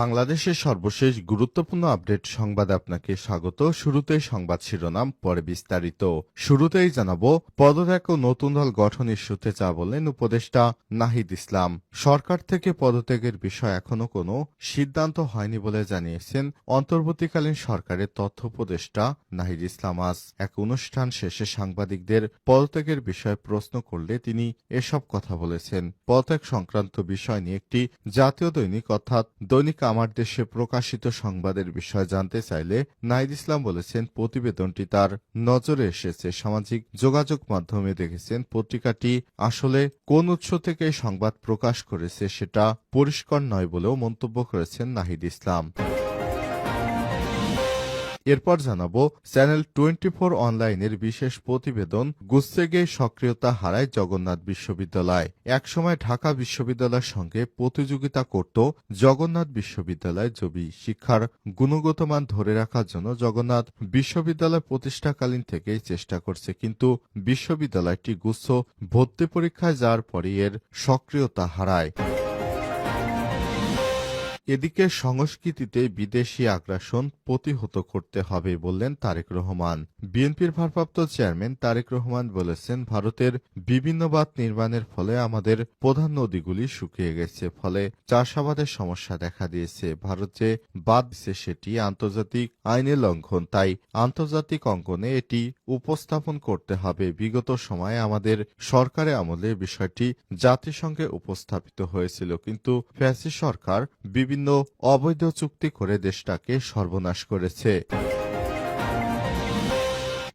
বাংলাদেশের সর্বশেষ গুরুত্বপূর্ণ আপডেট সংবাদে আপনাকে স্বাগত। শুরুতেই সংবাদ শিরোনাম, পরে বিস্তারিত। শুরুতেই জানাব, পদত্যাগ ও নতুন দল গঠন ইস্যুতে যা বললেন উপদেষ্টা নাহিদ ইসলাম। সরকার থেকে পদত্যাগের বিষয় এখনও কোনো সিদ্ধান্ত হয়নি বলে জানিয়েছেন অন্তর্বর্তীকালীন সরকারের তথ্য উপদেষ্টা নাহিদ ইসলাম আজ। এক অনুষ্ঠান শেষে সাংবাদিকদের পদত্যাগের বিষয়ে প্রশ্ন করলে তিনি এসব কথা বলেছেন। পদত্যাগ সংক্রান্ত বিষয় নিয়ে একটি জাতীয় দৈনিক অর্থাৎ দৈনিক আমার দেশে প্রকাশিত সংবাদের বিষয় জানতে চাইলে নাহিদ ইসলাম বলেছেন, প্রতিবেদনটি তার নজরে এসেছে। সামাজিক যোগাযোগ মাধ্যমে দেখেছেন, পত্রিকাটি আসলে কোন উৎস থেকে সংবাদ প্রকাশ করেছে সেটা পরিষ্কার নয় বলেও মন্তব্য করেছেন নাহিদ ইসলাম। এরপর জানাব চ্যানেল টোয়েন্টি ফোর অনলাইনের বিশেষ প্রতিবেদন গুচ্ছেগে সক্রিয়তা হারায় জগন্নাথ বিশ্ববিদ্যালয়। একসময় ঢাকা বিশ্ববিদ্যালয়ের সঙ্গে প্রতিযোগিতা করত জগন্নাথ বিশ্ববিদ্যালয় জবি শিক্ষার গুণগত মান ধরে রাখার জন্য জগন্নাথ বিশ্ববিদ্যালয় প্রতিষ্ঠাকালীন থেকেই চেষ্টা করছে, কিন্তু বিশ্ববিদ্যালয়টি গুচ্ছ ভর্তি পরীক্ষায় যাওয়ার পরে এর সক্রিয়তা হারায়। এদিকে সংস্কৃতিতে বিদেশি আগ্রাসন প্রতিহত করতে হবে বললেন তারেক রহমান। বিএনপির ভারপ্রাপ্ত চেয়ারম্যান তারেক রহমান বলেছেন, ভারতের বিভিন্ন বাঁধ নির্মাণের ফলে আমাদের প্রধান নদীগুলি শুকিয়ে গেছে, ফলে চাষাবাদের সমস্যা দেখা দিয়েছে। ভারত যে বাদ দিচ্ছে সেটি আন্তর্জাতিক আইনের লঙ্ঘন, তাই আন্তর্জাতিক অঙ্গনে এটি উপস্থাপন করতে হবে। বিগত সময়ে আমাদের সরকারের আমলে বিষয়টি জাতিসংঘে উপস্থাপিত হয়েছিল, কিন্তু ফ্যাসি সরকার বিভিন্ন অবৈধ চুক্তি করে দেশটাকে সর্বনাশ করেছে।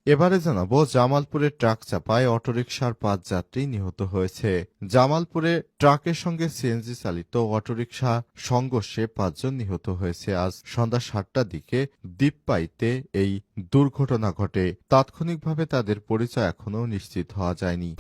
এবারে জানাব, জামালপুরে ট্রাক চাপায় অটোরিকশার পাঁচ যাত্রী নিহত হয়েছে। জামালপুরে ট্রাকের সঙ্গে সিএনজি চালিত অটোরিকশা সংঘর্ষে পাঁচজন নিহত হয়েছে। আজ সন্ধ্যা সাতটার দিকে দ্বীপপাইতে এই দুর্ঘটনা ঘটে। তাৎক্ষণিকভাবে তাদের পরিচয় এখনও নিশ্চিত হওয়া যায়নি।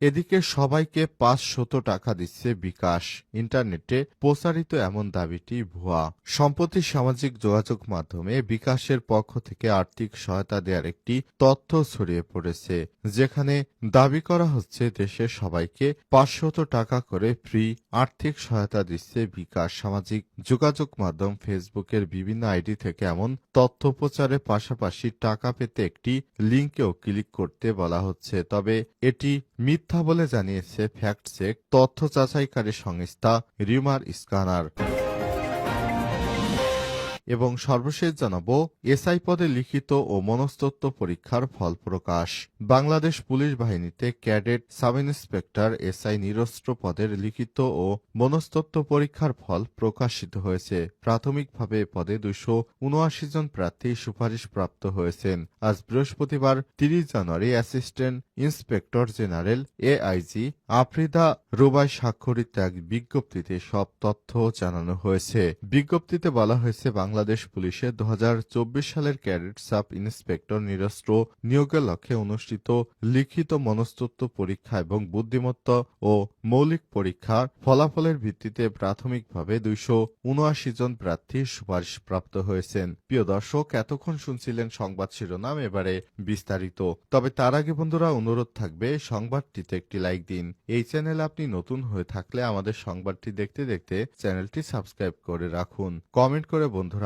এদিকে সবাইকে পাঁচশত টাকা দিচ্ছে বিকাশ। ইন্টারনেটে প্রচারিত এমন দাবিটি ভুয়া। সম্প্রতি সামাজিক যোগাযোগ মাধ্যমে বিকাশের পক্ষ থেকে আর্থিক সহায়তা দেওয়ার একটি তথ্য ছড়িয়ে পড়েছে, যেখানে দাবি করা হচ্ছে দেশের সবাইকে পাঁচশত টাকা করে ফ্রি আর্থিক সহায়তা দিচ্ছে বিকাশ। সামাজিক যোগাযোগ মাধ্যম ফেসবুকের বিভিন্ন আইডি থেকে এমন তথ্য প্রচারের পাশাপাশি টাকা পেতে একটি লিঙ্কেও ক্লিক করতে বলা হচ্ছে। তবে এটি মিথ্যা বলে জানিয়েছে ফ্যাক্ট চেক তথ্য যাচাইকারী সংস্থা রিমার স্ক্যানার। এবং সর্বশেষ জানাব, এসআই পদে লিখিত ও মনস্তত্ত্ব পরীক্ষার ফল প্রকাশ। বাংলাদেশ পুলিশ বাহিনীতে ক্যাডেট সাব ইন্সপেক্টর এসআই নিরস্ত্র পদের লিখিত ও মনস্তত্ত্ব পরীক্ষার ফল প্রকাশিত হয়েছে। প্রাথমিকভাবে পদে দুশো উনআশি জন প্রার্থী সুপারিশ প্রাপ্ত হয়েছেন। আজ বৃহস্পতিবার, তিরিশ জানুয়ারি, assistant inspector general AIG Afrida Rubai স্বাক্ষরিত এক বিজ্ঞপ্তিতে সব তথ্য জানানো হয়েছে। বিজ্ঞপ্তিতে বলা হয়েছে বাংলাদেশ পুলিশের দু সালের ক্যাডেট সাব ইন্সপেক্টর নিরস্ত্র নিয়োগের লক্ষ্যে অনুষ্ঠিত লিখিত মনস্তত্ত্ব পরীক্ষা এবং বুদ্ধিমত্তা ও মৌলিক পরীক্ষার ফলাফলের ভিত্তিতে প্রাথমিকভাবে দুইশো উনআশি জন প্রার্থী সুপারিশ প্রাপ্ত হয়েছেন। প্রিয় দর্শক, এতক্ষণ শুনছিলেন সংবাদ শিরোনাম, এবারে বিস্তারিত। তবে তার আগে বন্ধুরা, অনুরোধ থাকবে সংবাদটিতে একটি লাইক দিন। এই চ্যানেলে আপনি নতুন হয়ে থাকলে আমাদের সংবাদটি দেখতে দেখতে চ্যানেলটি সাবস্ক্রাইব করে রাখুন। কমেন্ট করে বন্ধুরা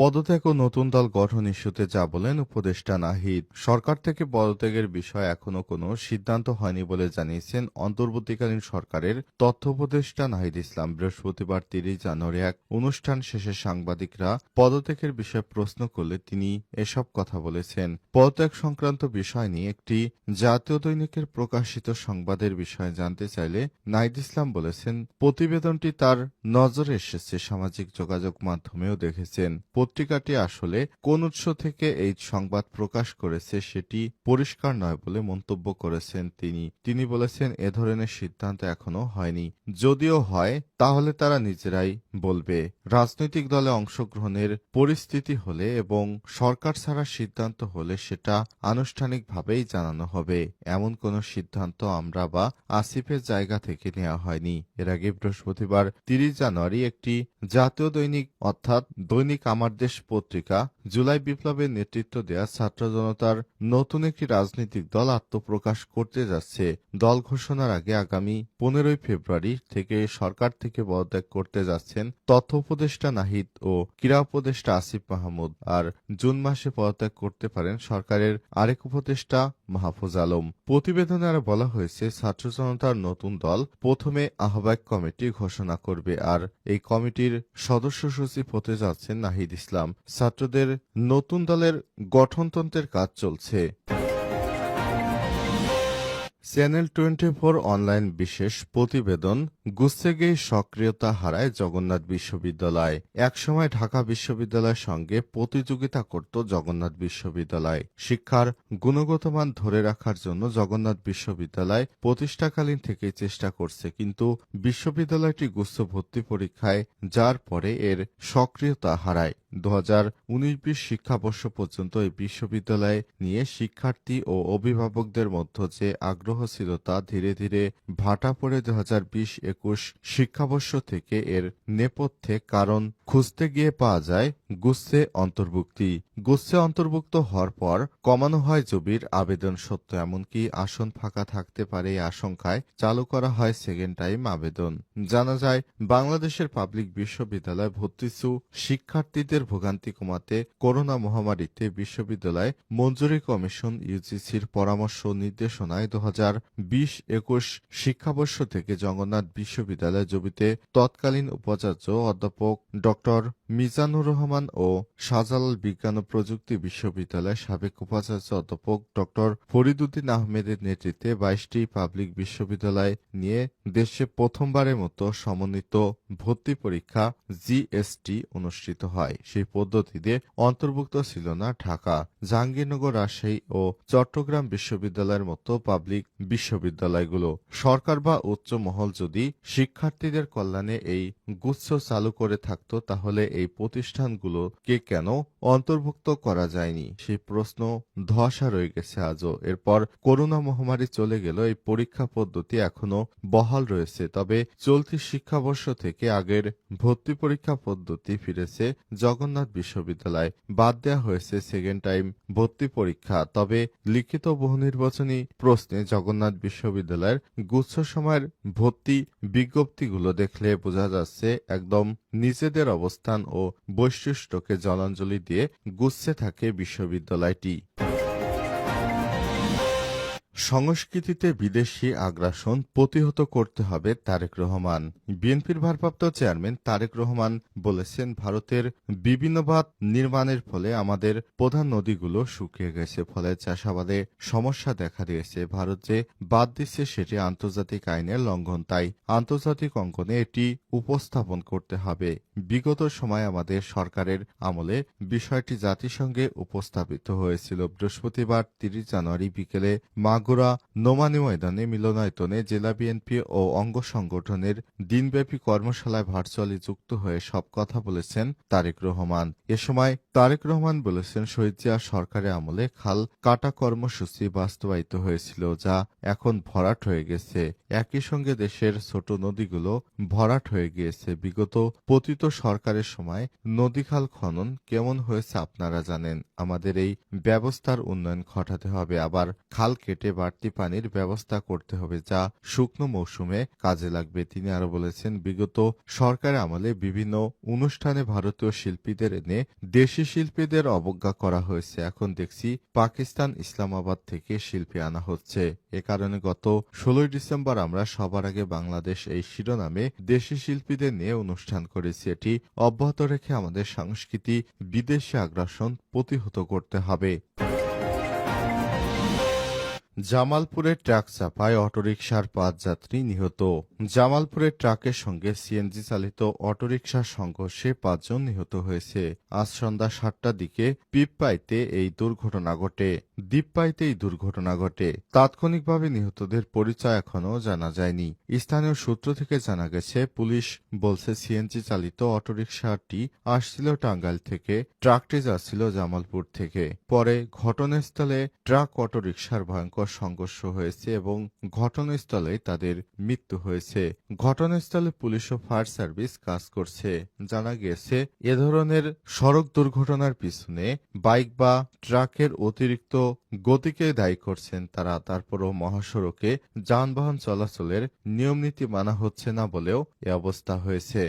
পদত্যাগ ও নতুন দল গঠন ইস্যুতে যা বলেন উপদেষ্টা নাহিদ। সরকার থেকে পদত্যাগের বিষয়ে এখনও কোনো সিদ্ধান্ত হয়নি বলে জানিয়েছেন অন্তর্বর্তীকালীন সরকারের তথ্য উপদেষ্টা নাহিদ ইসলাম। বৃহস্পতিবার তিরিশ জানুয়ারি এক অনুষ্ঠান শেষে সাংবাদিকরা পদত্যাগের বিষয়ে প্রশ্ন করলে তিনি এসব কথা বলেছেন। পদত্যাগ সংক্রান্ত বিষয় নিয়ে একটি জাতীয় দৈনিকের প্রকাশিত সংবাদের বিষয়ে জানতে চাইলে নাহিদ ইসলাম বলেছেন, প্রতিবেদনটি তার নজরে এসেছে, সামাজিক যোগাযোগ মাধ্যমেও দেখেছেন। পত্রিকাটি আসলে কোন উৎস থেকে এই সংবাদ প্রকাশ করেছে সেটি পরিষ্কার নয় বলে মন্তব্য করেছেন তিনি। তিনি বলেছেন, এ ধরনের সিদ্ধান্ত এখনও হয়নি। যদিও হয়, তাহলে তারা নিজেরাই বলবে। রাজনৈতিক দলে অংশগ্রহণের পরিস্থিতি হলে এবং সরকার ছাড়া সিদ্ধান্ত হলে সেটা আনুষ্ঠানিকভাবেই জানানো হবে। এমন কোনো সিদ্ধান্ত আমরা বা আসিফের জায়গা থেকে নেওয়া হয়নি। এর আগে বৃহস্পতিবার তিরিশ জানুয়ারি একটি জাতীয় দৈনিক, অর্থাৎ দৈনিক আমার দেশ পত্রিকা জুলাই বিপ্লবের নেতৃত্ব দেয়া ছাত্র জনতার নতুন একটি রাজনৈতিক দল আত্মপ্রকাশ করতে যাচ্ছে। দল ঘোষণার আগে আগামী পনেরোই ফেব্রুয়ারি থেকে সরকার থেকে পদত্যাগ করতে যাচ্ছেন তথ্য উপদেষ্টা নাহিদ ও ক্রীড়া উপদেষ্টা আসিফ মাহমুদ আর জুন মাসে পদত্যাগ করতে পারেন সরকারের আরেক উপদেষ্টা মাহফুজ আলম। প্রতিবেদনে আরও বলা হয়েছে, ছাত্র জনতার নতুন দল প্রথমে আহ্বায়ক কমিটি ঘোষণা করবে আর এই কমিটির সদস্য সচিব হতে যাচ্ছেন নাহিদ ইসলাম ছাত্রদের নতুন দলের গঠনতন্ত্রের কাজ চলছে। চ্যানেল টোয়েন্টি ফোর অনলাইন বিশেষ প্রতিবেদন গুস্সেগেই সক্রিয়তা হারায় জগন্নাথ বিশ্ববিদ্যালয়। একসময় ঢাকা বিশ্ববিদ্যালয়ের সঙ্গে প্রতিযোগিতা করত জগন্নাথ বিশ্ববিদ্যালয়। শিক্ষার গুণগত মান ধরে রাখার জন্য জগন্নাথ বিশ্ববিদ্যালয় প্রতিষ্ঠাকালীন থেকেই চেষ্টা করছে, কিন্তু বিশ্ববিদ্যালয়টি গুচ্ছ ভর্তি পরীক্ষায় যার পরে এর সক্রিয়তা হারায়। দু হাজার উনিশ বিশ শিক্ষাবর্ষ পর্যন্ত এই বিশ্ববিদ্যালয় নিয়ে শিক্ষার্থী ও অভিভাবকদের মধ্যে যে আগ্রহ ছিল তা ধীরে ধীরে ভাটা পড়ে। দু হাজার বিশ একুশ শিক্ষাবর্ষ থেকে এর নেপথ্যে কারণ খুঁজতে গিয়ে পাওয়া যায় গুচ্ছে অন্তর্ভুক্তি। গুচ্ছে অন্তর্ভুক্ত হওয়ার পর কমানো হয় জবির আবেদন সত্য, এমনকি আসন ফাঁকা থাকতে পারে আশঙ্কায় চালু করা হয় সেকেন্ড টাইম আবেদন। জানা যায়, বাংলাদেশের পাবলিক বিশ্ববিদ্যালয় ভর্তিসু শিক্ষার্থীদের ভোগান্তি কমাতে করোনা মহামারীতে বিশ্ববিদ্যালয় মঞ্জুরি কমিশন ইউজিসির পরামর্শ নির্দেশনায় দু হাজার বিশ একুশ শিক্ষাবর্ষ থেকে জগন্নাথ বিশ্ববিদ্যালয় জবিতে তৎকালীন উপাচার্য অধ্যাপক ডক্টর মিজানুর রহমান ও শাহজালাল বিজ্ঞান ও প্রযুক্তি বিশ্ববিদ্যালয়ের সাবেক উপাচার্য অধ্যাপক ডক্টর ফরিদুদ্দিন আহমেদের নেতৃত্বে বাইশটি পাবলিক বিশ্ববিদ্যালয় নিয়ে দেশে প্রথমবারের মতো সমন্বিত ভর্তি পরীক্ষা জিএসটি অনুষ্ঠিত হয়। সেই পদ্ধতিতে অন্তর্ভুক্ত ছিল না ঢাকা। জাহাঙ্গীরনগর, রাজশাহী ও চট্টগ্রাম বিশ্ববিদ্যালয়ের মতো পাবলিক বিশ্ববিদ্যালয়গুলো। সরকার বা উচ্চ মহল যদি শিক্ষার্থীদের কল্যাণে এই গুচ্ছ চালু করে থাকতো, তাহলে এই প্রতিষ্ঠানগুলোকে কেন অন্তর্ভুক্ত করা যায়নি? সেই প্রশ্ন ধোয়াশা রয়ে গেছে আজও। এরপর করোনা মহামারী চলে গেল এই পরীক্ষা পদ্ধতি এখনও বহাল রয়েছে। তবে চলতি শিক্ষাবর্ষ থেকে আগের ভর্তি পরীক্ষা পদ্ধতি ফিরেছে জগন্নাথ বিশ্ববিদ্যালয়। বাদ দেওয়া হয়েছে সেকেন্ড টাইম ভর্তি পরীক্ষা। তবে লিখিত বহু নির্বাচনী প্রশ্নে জগন্নাথ বিশ্ববিদ্যালয়ের গুচ্ছ সময়ের ভর্তি বিজ্ঞপ্তিগুলো দেখলে বোঝা যাচ্ছে একদম নিজেদের অবস্থান ও বৈশিষ্ট্যকে জলাঞ্জলি দিয়ে গুচ্ছে থাকে বিশ্ববিদ্যালয়টি। সংস্কৃতিতে বিদেশি আগ্রাসন প্রতিহত করতে হবে তারেক রহমান। বিএনপির ভারপ্রাপ্ত চেয়ারম্যান তারেক রহমান বলেছেন, ভারতের বিভিন্নবাদ নির্মাণের ফলে আমাদের প্রধান নদীগুলো শুকিয়ে গেছে, ফলে চাষাবাদে সমস্যা দেখা দিয়েছে। ভারত যে বাদ দিচ্ছে সেটি আন্তর্জাতিক আইনের লঙ্ঘন, তাই আন্তর্জাতিক অঙ্গনে এটি উপস্থাপন করতে হবে। বিগত সময় আমাদের সরকারের আমলে বিষয়টি জাতিসংঘে উপস্থাপিত হয়েছিল। বৃহস্পতিবার তিরিশ জানুয়ারি বিকেলে মাগুরা নোমানি ময়দানে মিলনায়তনে জেলা বিএনপি ও অঙ্গ সংগঠনের দিনব্যাপী কর্মশালায় ভার্চুয়ালি যুক্ত হয়ে সব কথা বলেছেন তারেক রহমান। এ সময় তারেক রহমান বলেছেন, শহীদ জিয়া সরকারের আমলে খাল কাটা কর্মসূচি বাস্তবায়িত হয়েছিল যা এখন ভরাট হয়ে গেছে। একই সঙ্গে দেশের ছোট নদীগুলো ভরাট হয়ে গিয়েছে। বিগত পতিত সরকারের সময় নদী খাল খনন কেমন হয়েছে আপনারা জানেন। আমাদের এই ব্যবস্থার উন্নয়ন ঘটাতে হবে। আবার খাল কেটে বাড়তি পানির ব্যবস্থা করতে হবে যা শুকনো মৌসুমে কাজে লাগবে। তিনি আরও বলেছেন, বিগত সরকার আমলে বিভিন্ন অনুষ্ঠানে ভারতীয় শিল্পীদের এনে দেশি শিল্পীদের অবজ্ঞা করা হয়েছে। এখন দেখছি পাকিস্তান ইসলামাবাদ থেকে শিল্পী আনা হচ্ছে। এ কারণে গত ষোলোই ডিসেম্বর আমরা সবার আগে বাংলাদেশ এই শিরোনামে দেশি শিল্পীদের নিয়ে অনুষ্ঠান করেছি। এটি অব্যাহত রেখে আমাদের সংস্কৃতি, বিদেশি আগ্রাসন প্রতিহত করতে হবে। জামালপুরে ট্রাক চাপায় অটোরিকশার পাঁচ যাত্রী নিহত। জামালপুরে ট্রাকের সঙ্গে সিএনজি চালিত অটোরিকশার সংঘর্ষে পাঁচজন নিহত হয়েছে। আজ সন্ধ্যা সাতটার দিকে পিপপাইতে এই দুর্ঘটনা ঘটে। দ্বীপপাইতে এই দুর্ঘটনা ঘটে। তাৎক্ষণিকভাবে নিহতদের পরিচয় এখনও জানা যায়নি। স্থানীয় সূত্র থেকে জানা গেছে, পুলিশ বলছে সিএনজি চালিত অটোরিকশাটি আসছিল টাঙ্গাইল থেকে, ট্রাকটি যাচ্ছিল জামালপুর থেকে। পরে ঘটনাস্থলে ট্রাক অটোরিকশার ভয়ঙ্কর সংঘর্ষ হয়েছে এবং ঘটনাস্থলে তাদের মৃত্যু হয়েছে। ঘটনাস্থলে পুলিশ ও ফায়ার সার্ভিস কাজ করছে। জানা গেছে এ ধরনের সড়ক দুর্ঘটনার পিছনে বাইক বা ট্রাকের অতিরিক্ত গতিকে দায়ী করছেন তারা। তারপরও মহাসড়কে যানবাহন চলাচলের নিয়মনীতি মানা হচ্ছে না বলেও এ অবস্থা হয়েছে।